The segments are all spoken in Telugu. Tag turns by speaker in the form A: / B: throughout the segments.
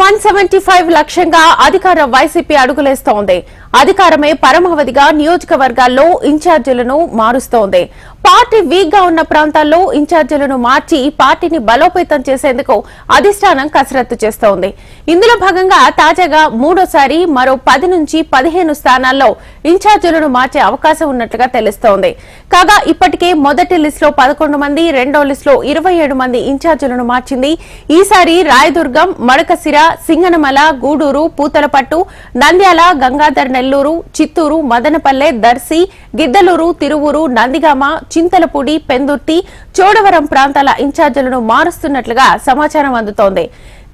A: వన్ సెవెంటీ ఫైవ్ లక్ష్యంగా అధికార వైసీపీ అడుగులేస్తోంది? అధికారమే పరమావధిగా నియోజకవర్గాల్లో ఇన్ఛార్జీలను మారుస్తోంది. పార్టీ వీక్గా ఉన్న ప్రాంతాల్లో ఇన్ఛార్జీలను మార్చి పార్టీని బలోపేతం చేసేందుకు అధిష్టానం కసరత్తు చేస్తోంది. ఇందులో భాగంగా తాజాగా మూడోసారి మరో పది నుంచి పదిహేను స్థానాల్లో ఇన్ఛార్జీలను మార్చే అవకాశం ఉన్నట్లుగా తెలుస్తోంది. కాగా ఇప్పటికే మొదటి లిస్టులో పదకొండు మంది రెండో లిస్టులో ఇరవై ఏడు మంది ఇన్ఛార్జీలను మార్చింది. ఈసారి రాయదుర్గం మడకసిర సింగనమల గూడూరు పూతలపట్టు నంద్యాల గంగాధర్ నెల్లూరు చిత్తూరు మదనపల్లె దర్శి గిద్దలూరు తిరువురు నందిగామ చింతలపూడి పెందుర్తి చోడవరం ప్రాంతాల ఇన్ఛార్జీలను మారుస్తున్నట్లుగా సమాచారం అందుతోంది.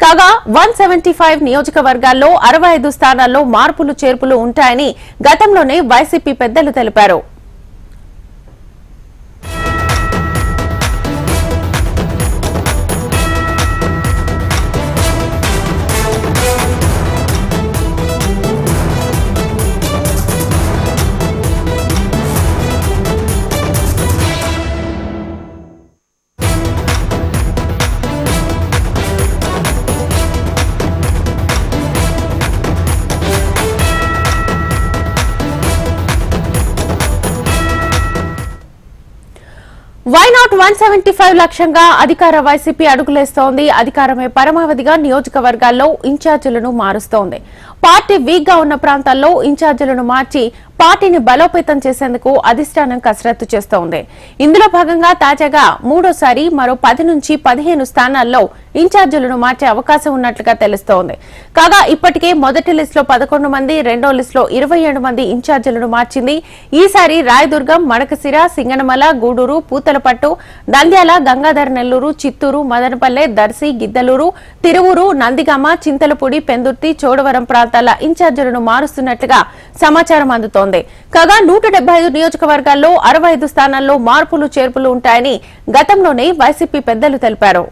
A: కాగా వన్ సెవెంటీ ఫైవ్ నియోజకవర్గాల్లో అరవై ఐదు స్థానాల్లో మార్పులు చేర్పులు ఉంటాయని గతంలోనే వైసీపీ పెద్దలు తెలిపారు. Why not one seventy five లక్ష్యంగా అధికార వైసీపీ అడుగులేస్తోంది? అధికారమే పరమావధిగా నియోజకవర్గాల్లో ఇన్ఛార్జీలను మారుస్తోంది. పార్టీ వీక్గా ఉన్న ప్రాంతాల్లో ఇన్ఛార్జీలను మార్చి పార్టీని బలోపేతం చేసేందుకు అధిష్టానం కసరత్తు చేస్తోంది. ఇందులో భాగంగా తాజాగా మూడోసారి మరో పది నుంచి పదిహేను స్థానాల్లో ఇన్ఛార్జీలను మార్చే అవకాశం ఉన్నట్లుగా తెలుస్తోంది. కాగా ఇప్పటికే మొదటి లిస్టులో పదకొండు మంది రెండో లిస్టులో ఇరవై ఏడు మంది ఇన్ఛార్జీలను మార్చింది. ఈసారి రాయదుర్గం మడకసిర సింగనమల గూడూరు పూతలపట్టు నంద్యాల గంగాధర నెల్లూరు చిత్తూరు మదనపల్లె దర్శి గిద్దలూరు తిరువురు నందిగామ చింతలపూడి పెందుర్తి చోడవరం ప్రాంతాల ఇన్ఛార్జీలను మారుస్తున్నట్లుగా సమాచారం అందుతోంది. కాగా నూట ఐదు నియోజకవర్గాల్లో అరవై ఐదు స్థానాల్లో మార్పులు చేర్పులు ఉంటాయని గతంలోనే వైసీపీ పెద్దలు తెలిపారు.